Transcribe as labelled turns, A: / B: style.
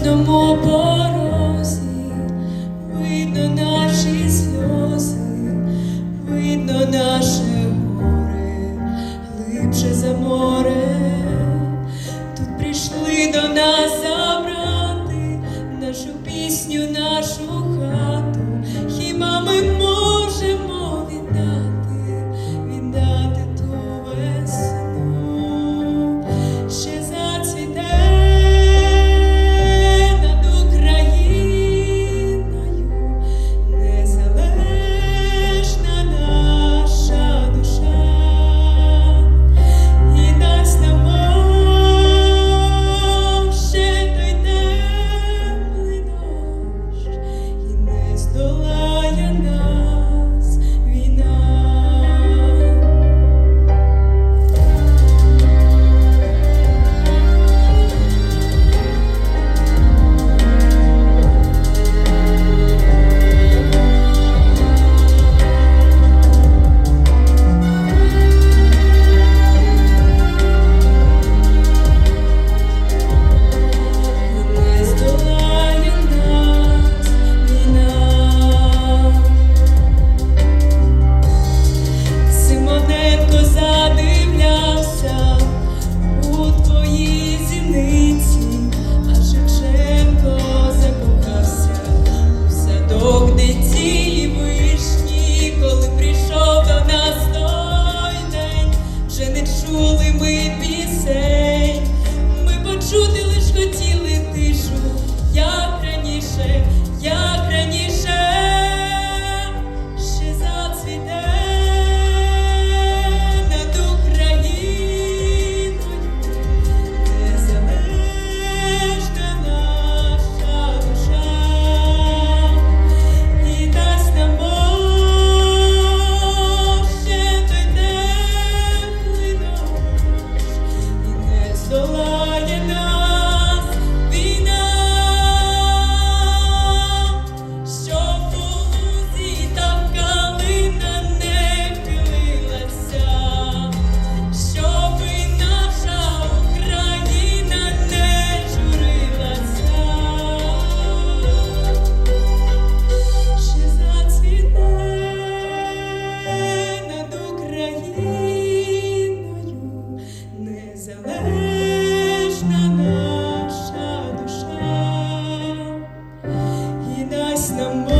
A: кожному порозі видно наші сльози, видно наше горе, глибше за море, тут прийшли до нас. незалежна наша душа і дасть нам.